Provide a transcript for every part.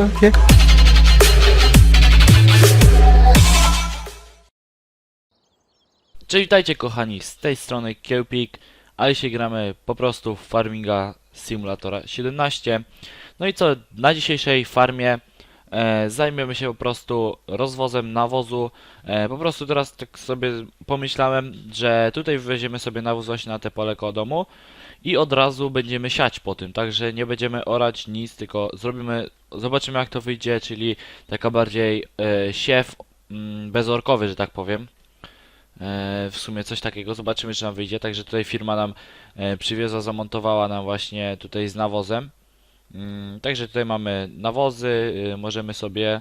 Okay. Cześć, witajcie kochani, z tej strony Kiełpik, a dzisiaj gramy po prostu w Farminga Simulatora 17. No i co, na dzisiejszej farmie e, zajmiemy się po prostu rozwozem nawozu. E, po prostu teraz tak sobie pomyślałem, że tutaj wywieziemy sobie nawóz właśnie na te pole koło domu i od razu będziemy siać po tym, także nie będziemy orać nic, tylko zrobimy, zobaczymy jak to wyjdzie, czyli taka bardziej e, siew mm, bezorkowy, że tak powiem. E, w sumie coś takiego, zobaczymy czy nam wyjdzie. Także tutaj firma nam e, zamontowała nam właśnie tutaj z nawozem. Mm, Także tutaj mamy nawozy, y, możemy sobie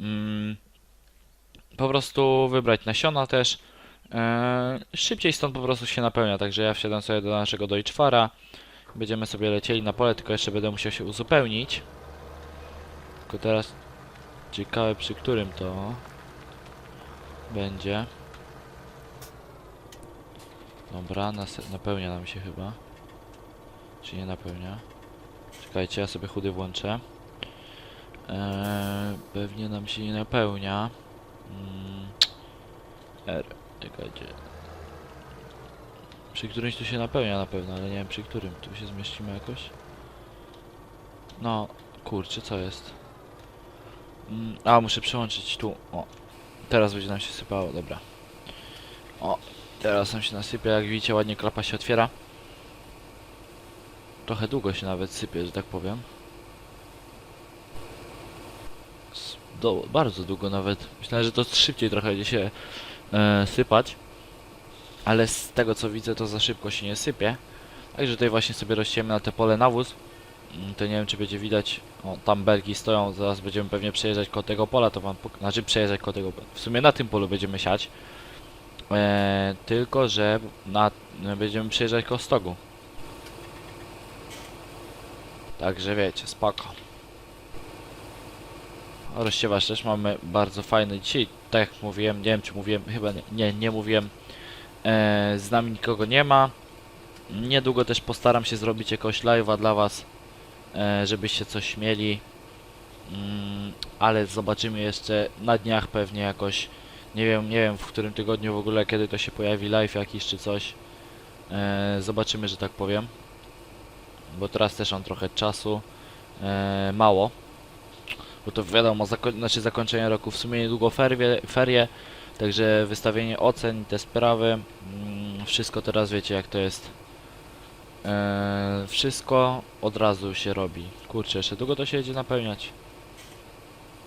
mm, po prostu wybrać nasiona też. E, Szybciej stąd po prostu się napełnia, także ja wsiadam sobie do naszego Deutschfara. Będziemy sobie lecieli na pole, tylko jeszcze będę musiał się uzupełnić. Tylko teraz ciekawe przy którym to będzie. Dobra, napełnia nam się chyba. Czy nie napełnia? Czekajcie, ja sobie chudy włączę. Eee, pewnie nam się nie napełnia. Mm, czekajcie. Przy którymś tu się napełnia na pewno, ale nie wiem przy którym. Tu się zmieścimy jakoś? No, kurczę, co jest? Mm, a, muszę przełączyć tu. O, teraz będzie nam się sypało, dobra. O, Teraz nam się nasypie, jak widzicie ładnie klapa się otwiera. Trochę długo się nawet sypie, że tak powiem. Do, bardzo długo nawet. Myślałem, że to szybciej trochę będzie się e, sypać. Ale z tego co widzę to za szybko się nie sypie. Także tutaj właśnie sobie rozsiemy na te pole nawóz. Mm, To nie wiem czy będzie widać. O, tam belki stoją, zaraz będziemy pewnie przejeżdżać koło tego pola, to wam pok- Znaczy przejeżdżać koło tego W sumie na tym polu będziemy siać. E, tylko, że na, będziemy przejeżdżać koło stogu. Także wiecie, spoko. Rozsiewacz też mamy bardzo fajny dzisiaj. Tak jak mówiłem, nie wiem czy mówiłem, chyba nie, nie, nie mówiłem. E, z nami nikogo nie ma. Niedługo też postaram się zrobić jakiegoś live'a dla was, e, żebyście coś mieli. Mm, ale zobaczymy jeszcze na dniach pewnie jakoś. Nie wiem, nie wiem w którym tygodniu w ogóle, kiedy to się pojawi live jakiś czy coś. E, zobaczymy, że tak powiem. Bo teraz też mam trochę czasu. E, mało. Bo to wiadomo, zako znaczy zakończenie roku w sumie niedługo ferie, ferie. Także wystawienie ocen te sprawy. Mm, wszystko teraz wiecie jak to jest. E, wszystko od razu się robi. Kurczę, jeszcze długo to się jedzie napełniać.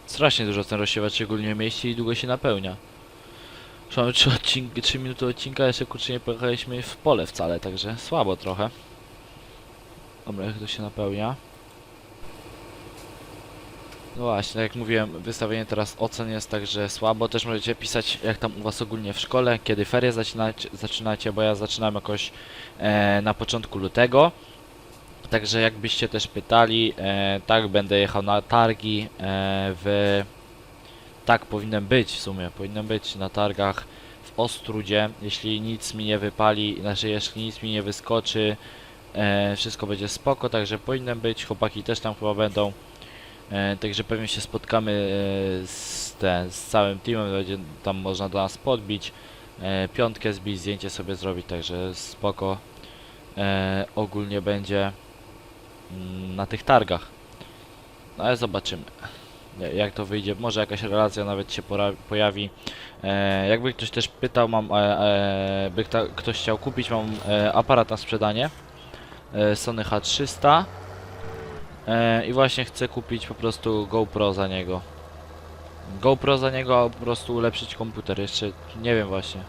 Strasznie dużo ten rozsiewacz szczególnie w mieście i długo się napełnia. Już mamy 3, odcinki, 3 minuty odcinka, jeszcze kurczę nie pojechaliśmy w pole wcale, także słabo trochę. Dobra, jak to się napełnia. No właśnie, jak mówiłem, wystawienie teraz ocen jest także słabo. Też możecie pisać jak tam u was ogólnie w szkole, kiedy ferie zaczynacie, zaczynacie bo ja zaczynam jakoś e, na początku lutego. Także jakbyście też pytali, e, tak będę jechał na targi e, w... Tak powinien być w sumie, powinien być na targach w Ostrudzie, jeśli nic mi nie wypali, znaczy jeśli nic mi nie wyskoczy, e, wszystko będzie spoko, także powinien być, chłopaki też tam chyba będą, e, także pewnie się spotkamy e, z, z całym teamem, będzie tam można do nas podbić, e, piątkę zbić, zdjęcie sobie zrobić, także spoko, ogólnie będzie mm, na tych targach. No ale zobaczymy. Ja- Jak to wyjdzie, może jakaś relacja nawet się pojawi. Jakby ktoś też pytał, mam, by ktoś chciał kupić, mam aparat na sprzedanie. Sony H300. E, I właśnie chcę kupić po prostu GoPro za niego. GoPro za niego, a po prostu ulepszyć komputer. Jeszcze nie wiem właśnie.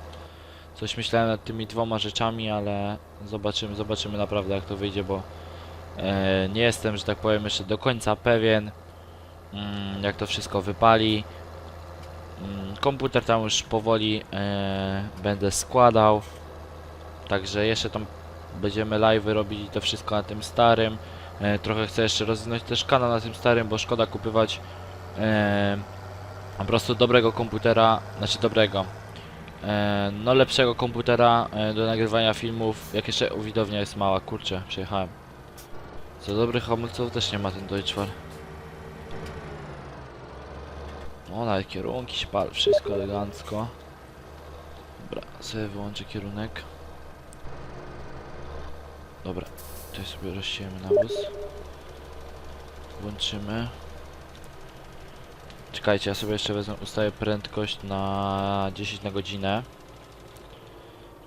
Coś myślałem nad tymi dwoma rzeczami, ale zobaczymy, zobaczymy naprawdę jak to wyjdzie, bo E, nie jestem, że tak powiem, jeszcze do końca pewien, mm, jak to wszystko wypali. Mm, komputer tam już powoli e, będę składał. Także jeszcze tam będziemy live robić i to wszystko na tym starym. E, trochę chcę jeszcze rozwinąć też kanał na tym starym, bo szkoda kupywać e, po prostu dobrego komputera, znaczy dobrego. E, no lepszego komputera do nagrywania filmów, jak jeszcze widownia jest mała, kurczę, przyjechałem. Co dobrych hamulców też nie ma ten Deutschfar. O, nawet kierunki, szpal, wszystko elegancko. Dobra, sobie wyłączę kierunek. Dobra, tutaj sobie rozsiejemy nawóz. Włączymy. Czekajcie, ja sobie jeszcze wezmę, ustawię prędkość na 10 na godzinę.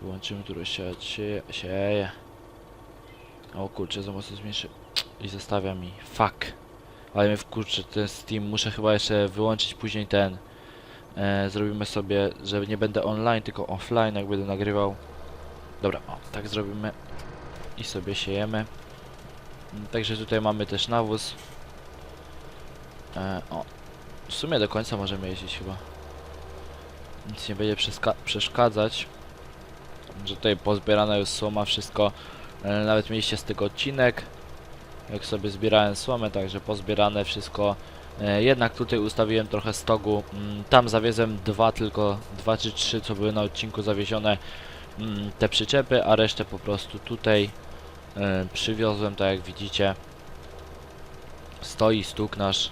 Wyłączymy tu rozsiać, sieje. O kurczę, za mocno zmniejszy i zostawia mi. Fuck. Ale mnie wkurczy ten Steam, muszę chyba jeszcze wyłączyć później ten. E, zrobimy sobie, że nie będę online, tylko offline, jak będę nagrywał. Dobra, o, tak zrobimy. I sobie siejemy. Także tutaj mamy też nawóz. E, o, w sumie do końca możemy jeździć chyba. Nic nie będzie przeszkadzać. Że tutaj pozbierana już słoma, wszystko. E, nawet mieliście z tego odcinek. Jak sobie zbierałem słomę, także pozbierane wszystko. E, jednak tutaj ustawiłem trochę stogu. Mm, tam zawiezłem dwa tylko, dwa czy trzy, co były na odcinku zawiezione mm, te przyczepy, a resztę po prostu tutaj przywiozłem, tak jak widzicie. Stoi stuk nasz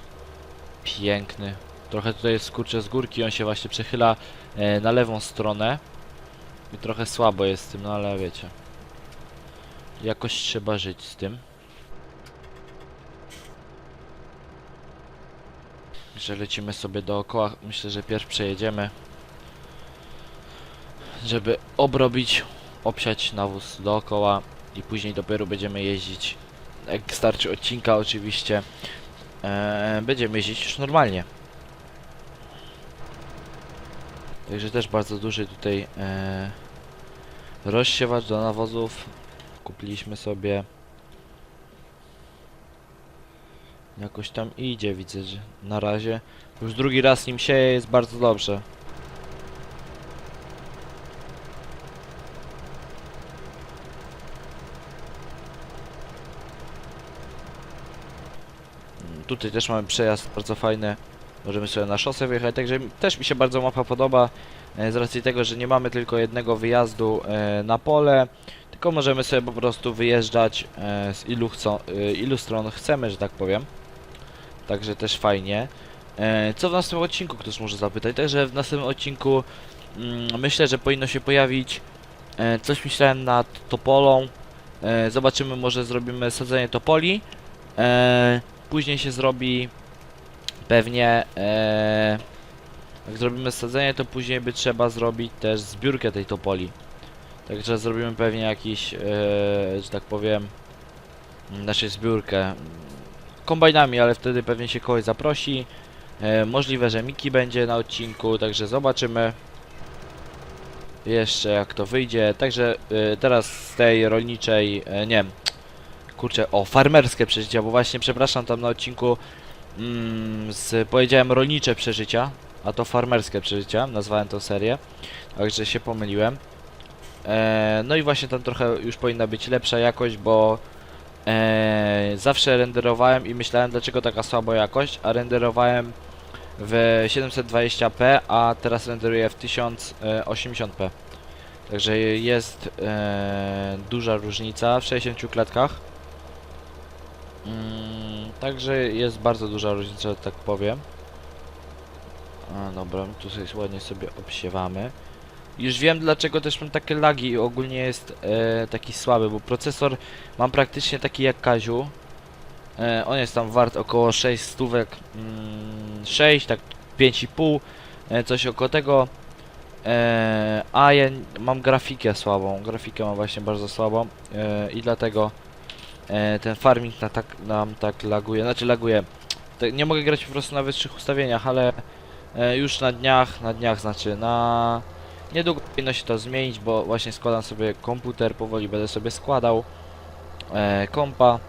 piękny. Trochę tutaj jest skurcze z górki, on się właśnie przechyla e, na lewą stronę. I trochę słabo jest z tym, no ale wiecie. Jakoś trzeba żyć z tym. Że lecimy sobie dookoła. Myślę, że pierw przejedziemy. Żeby obrobić, obsiać nawóz dookoła i później dopiero będziemy jeździć. Jak starczy odcinka oczywiście. Eee, będziemy jeździć już normalnie. Także też bardzo duży tutaj eee, rozsiewacz do nawozów. Kupiliśmy sobie. Jakoś tam idzie, widzę, że na razie. Już drugi raz nim sieje, jest bardzo dobrze. Tutaj też mamy przejazd bardzo fajny. Możemy sobie na szosę wyjechać, także też mi się bardzo mapa podoba. e, Z racji tego, że nie mamy tylko jednego wyjazdu e, na pole, tylko możemy sobie po prostu wyjeżdżać e, z ilu, chcą, ilu stron chcemy, że tak powiem. Także też fajnie. Co w następnym odcinku ktoś może zapytać? Także w następnym odcinku mm, myślę, że powinno się pojawić coś myślałem nad topolą. Zobaczymy, może zrobimy sadzenie topoli. Później się zrobi pewnie e, jak zrobimy sadzenie, to później by trzeba zrobić też zbiórkę tej topoli. Także zrobimy pewnie jakiś, e, że tak powiem, naszą zbiórkę kombajnami, ale wtedy pewnie się kogoś zaprosi. E, możliwe, że Miki będzie na odcinku, także zobaczymy jeszcze jak to wyjdzie. Także e, teraz z tej rolniczej, e, nie wiem, kurczę, o farmerskie przeżycia, bo właśnie przepraszam tam na odcinku mm, z, powiedziałem rolnicze przeżycia, a to farmerskie przeżycia, nazwałem tą serię, także się pomyliłem. E, no i właśnie tam trochę już powinna być lepsza jakość, bo e, zawsze renderowałem i myślałem dlaczego taka słaba jakość, a renderowałem w 720p, a teraz renderuję w 1080p. Także jest e, duża różnica w 60 klatkach. Mm, także jest bardzo duża różnica, że tak powiem. A, dobra, tu sobie ładnie sobie obsiewamy. Już wiem dlaczego też mam takie lagi i ogólnie jest e, taki słaby, bo procesor mam praktycznie taki jak Kaziu. E, on jest tam wart około 6 stówek, mm, 6, tak 5,5, e, coś około tego. E, a ja mam grafikę słabą, grafikę mam właśnie bardzo słabą e, i dlatego e, ten farming na tak, nam tak laguje, znaczy laguje. Tak, nie mogę grać po prostu na wyższych ustawieniach, ale e, już na dniach, na dniach znaczy na niedługo powinno się to zmienić, bo właśnie składam sobie komputer, powoli będę sobie składał e, kompa.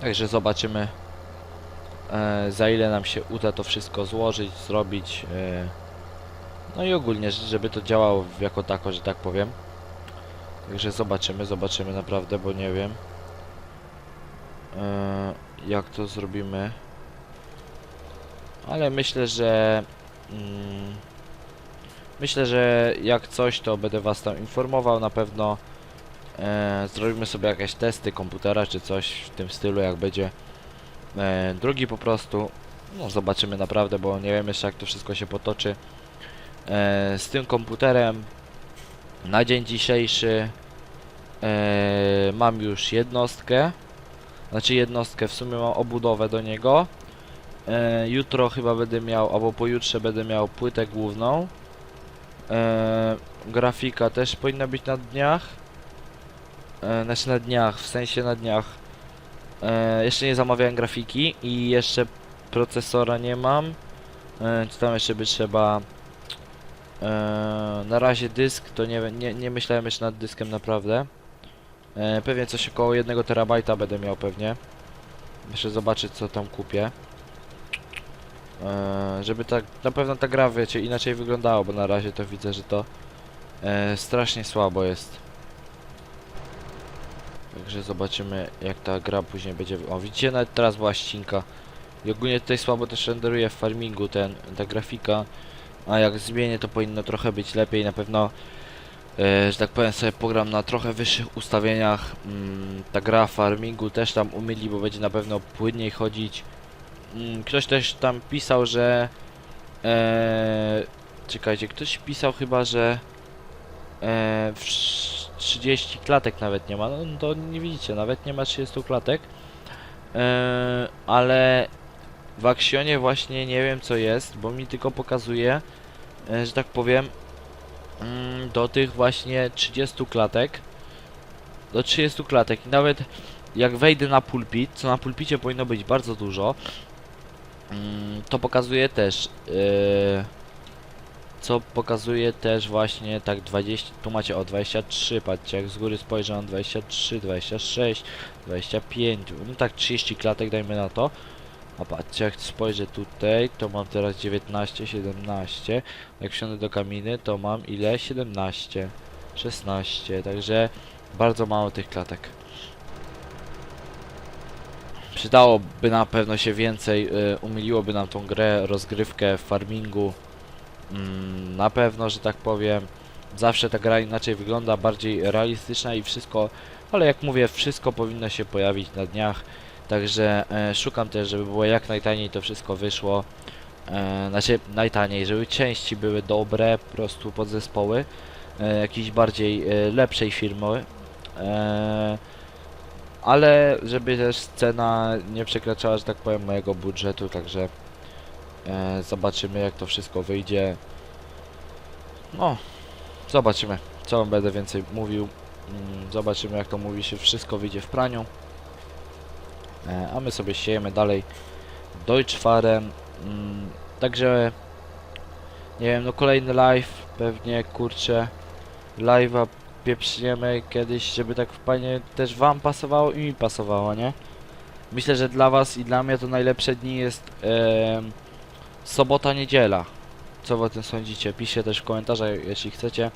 Także zobaczymy e, za ile nam się uda to wszystko złożyć, zrobić. E, no i ogólnie, żeby to działało jako tako, że tak powiem. Także zobaczymy, zobaczymy naprawdę, bo nie wiem jak to zrobimy. Ale myślę, że mm, myślę, że jak coś, to będę was tam informował na pewno. E, zrobimy sobie jakieś testy komputera czy coś w tym stylu, jak będzie e, drugi po prostu. No zobaczymy naprawdę, bo nie wiem jeszcze jak to wszystko się potoczy. E, z tym komputerem na dzień dzisiejszy e, mam już jednostkę. Znaczy jednostkę, w sumie mam obudowę do niego. E, jutro chyba będę miał, albo pojutrze będę miał płytę główną. E, grafika też powinna być na dniach. E, znaczy na dniach, w sensie na dniach. E, jeszcze nie zamawiałem grafiki i jeszcze procesora nie mam. E, czy tam jeszcze by trzeba. E, na razie dysk to nie, nie, nie myślałem jeszcze nad dyskiem naprawdę. E, pewnie coś około 1 terabajta będę miał pewnie. Muszę zobaczyć co tam kupię. E, żeby tak, na pewno ta gra wiecie inaczej wyglądała, bo na razie to widzę, że to e, strasznie słabo jest. Także zobaczymy jak ta gra później będzie. O widzicie nawet teraz była ścinka. I ogólnie tutaj słabo też renderuje w farmingu ten, ta grafika. A jak zmienię to powinno trochę być lepiej. Na pewno, że tak powiem sobie pogram na trochę wyższych ustawieniach. Mm, ta gra farmingu też tam umyli, bo będzie na pewno płynniej chodzić. Mm, ktoś też tam pisał, że... E, czekajcie, ktoś pisał chyba, że... E, w sz- 30 klatek nawet nie ma, no to nie widzicie, nawet nie ma 30 klatek. E, ale w Axionie właśnie nie wiem co jest, bo mi tylko pokazuje, e, że tak powiem, do tych właśnie 30 klatek. Do 30 klatek. I nawet jak wejdę na pulpit, co na pulpicie powinno być bardzo dużo, mm, to pokazuje też. e, co pokazuje też właśnie tak 20, tu macie o 23, patrzcie jak z góry spojrzę mam 23, 26, 25, no tak 30 klatek dajmy na to. A patrzcie jak spojrzę tutaj, to mam teraz 19, 17, jak wsiądę do kaminy to mam ile? 17, 16, także bardzo mało tych klatek. Przydałoby na pewno się więcej, y, umiliłoby nam tą grę, rozgrywkę farmingu. Mm, na pewno, że tak powiem. Zawsze ta gra inaczej wygląda, bardziej realistyczna i wszystko, ale jak mówię, wszystko powinno się pojawić na dniach. Także e, szukam też, żeby było jak najtaniej to wszystko wyszło. E, znaczy najtaniej, żeby części były dobre, po prostu podzespoły. E, jakiejś bardziej e, lepszej firmy. E, ale żeby też cena nie przekraczała, że tak powiem, mojego budżetu, także E, zobaczymy jak to wszystko wyjdzie. No, zobaczymy, co będę więcej mówił. Mm, zobaczymy jak to mówi się, wszystko wyjdzie w praniu. E, a my sobie siejemy dalej Deutschfarem. Mm, także, nie wiem, no kolejny live, pewnie, kurczę, live'a pieprzniemy kiedyś, żeby tak fajnie też wam pasowało i mi pasowało, nie? Myślę, że dla was i dla mnie to najlepsze dni jest em, sobota, niedziela. Co wy o tym sądzicie? Piszcie też w komentarzach, jeśli chcecie.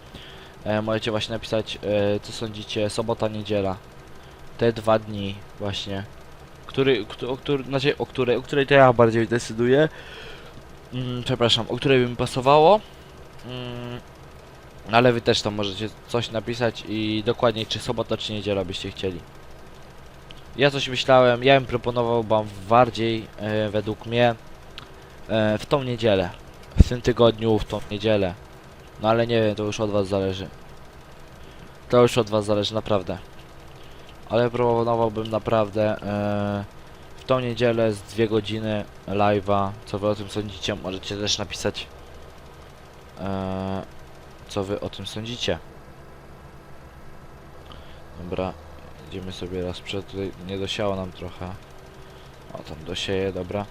E, możecie właśnie napisać, e, co sądzicie sobota, niedziela. Te dwa dni właśnie. Który, kto- o który, znaczy o której, o której to ja bardziej decyduję. Mm, przepraszam, o której by mi pasowało. Mm, ale wy też tam możecie coś napisać i dokładniej czy sobota, czy niedziela byście chcieli. Ja coś myślałem, ja bym proponował wam bardziej, e, według mnie, e, w tą niedzielę. W tym tygodniu, w tą niedzielę. No ale nie wiem, to już od was zależy. To już od was zależy, naprawdę. Ale proponowałbym naprawdę e, w tą niedzielę z dwie godziny live'a. Co wy o tym sądzicie? Możecie też napisać e, co wy o tym sądzicie. Dobra, idziemy sobie raz przed tutaj. Nie dosiało nam trochę. O, tam dosieje, dobra.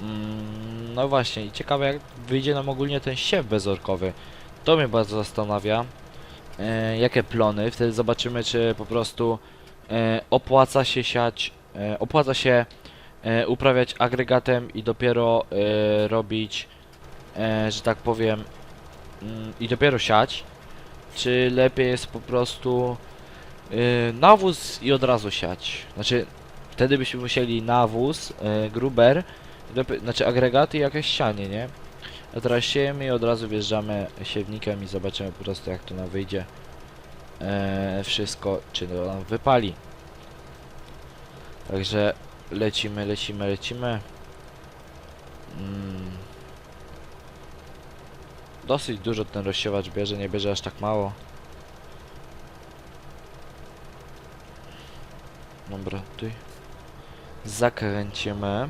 Mm, no właśnie, i ciekawe jak wyjdzie nam ogólnie ten siew bezorkowy. To mnie bardzo zastanawia. E, jakie plony? Wtedy zobaczymy, czy po prostu e, opłaca się siać, e, opłaca się uprawiać agregatem i dopiero robić, że tak powiem, mm, i dopiero siać, czy lepiej jest po prostu nawóz i od razu siać. Znaczy, wtedy byśmy musieli nawóz, gruber, znaczy agregaty i jakieś sianie, nie? Siejemy i od razu wjeżdżamy siewnikiem i zobaczymy po prostu jak to nam wyjdzie. Eee, wszystko, czy to nam wypali. Także lecimy, lecimy, lecimy. Mm. Dosyć dużo ten rozsiewacz bierze, nie bierze aż tak mało. Dobra, tutaj zakręcimy.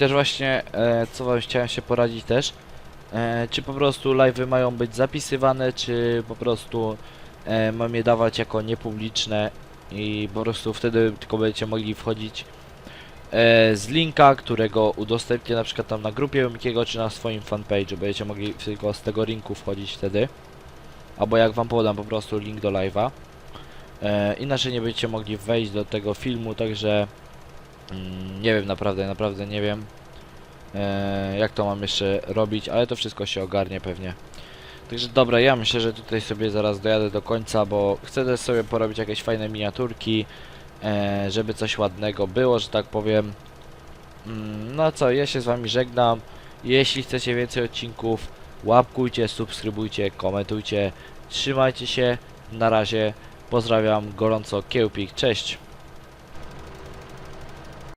Też właśnie, e, co wam chciałem się poradzić też, e, czy po prostu live'y mają być zapisywane, czy po prostu e, mam je dawać jako niepubliczne i po prostu wtedy tylko będziecie mogli wchodzić e, z linka, którego udostępnię na przykład tam na grupie Mikiego, czy na swoim fanpage'u, będziecie mogli tylko z tego linku wchodzić wtedy. Albo jak wam podam po prostu link do live'a. E, inaczej nie będziecie mogli wejść do tego filmu, także mm, nie wiem naprawdę, naprawdę nie wiem e, jak to mam jeszcze robić, ale to wszystko się ogarnie pewnie. Także dobra, ja myślę, że tutaj sobie zaraz dojadę do końca, bo chcę też sobie porobić jakieś fajne miniaturki, e, żeby coś ładnego było, że tak powiem. Mm, no co, ja się z wami żegnam. Jeśli chcecie więcej odcinków, łapkujcie, subskrybujcie, komentujcie. Trzymajcie się. Na razie. Pozdrawiam gorąco Kiełpik. Cześć.